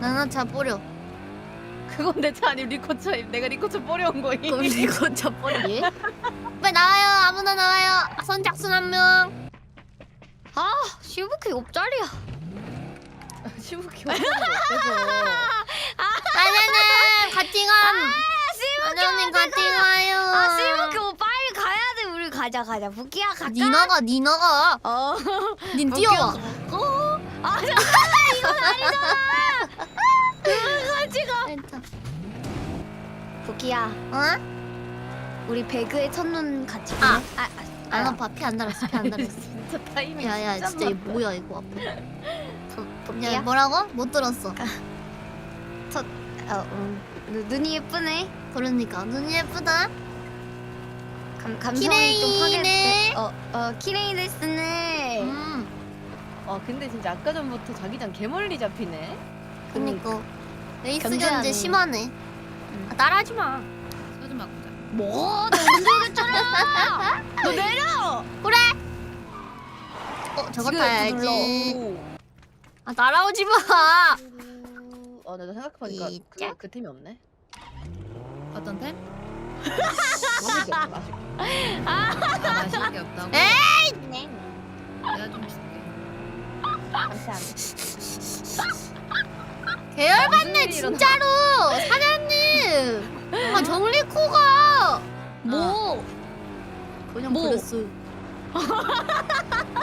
나나차 뿌려. 그건 내 차 아니 리코차 내가 리코차 뿌려온 거임. 그럼 이거 차 뿌려. 빨리 나와요. 아무나 나와요. 선착순 한 명. 아 슈부키 옆자리야. 시부키 없어서 나나는 같이 가. 나나님 같이 가요. 아 슈부키 오빠 빨리 가야 돼. 우리 가자 가자. 부키야 가자. 니 나가, 니 나가. 어. 닌 뛰어와. 어? 아 잠깐 이건 아니잖아. 부키야 어? 우리 배그의 첫눈 같이 아. 보내? 아, 아, 안 아파. 피안 달았어. 피안 달았어. 진짜 타이밍 야야 진짜 이. 뭐야 이거 아파. 부, 야 부키야. 뭐라고? 못 들었어. 어, 음, 눈- 눈이 예쁘네. 그러니까 눈이 예쁘다. 감, 감성이 좀 키레이네. 파괴. 어, 어, 키레이 데스네. 음. 아 근데 진짜 아까 전부터 자기장 개멀리 잡히네. 그니까 레이스 견제하네. 견제 심하네. 아, 따라하지 마. 소주 바꾸자. 뭐? 너 운전했잖아. 너 내려. 어 저거 지금 타야지. 눌러. 아 따라오지 마. 어, 나도 생각해보니까 이 그, 그 팀이 없네. 어떤 템? 마실 게 없어, 마실 게. 아, 마실 게 없다고? 에이! 내가 좀 줄게. 감사합니다. 계열받네 무슨 일이 진짜로 사장님. 아 정리코가 뭐 그냥 뭐? 그랬어.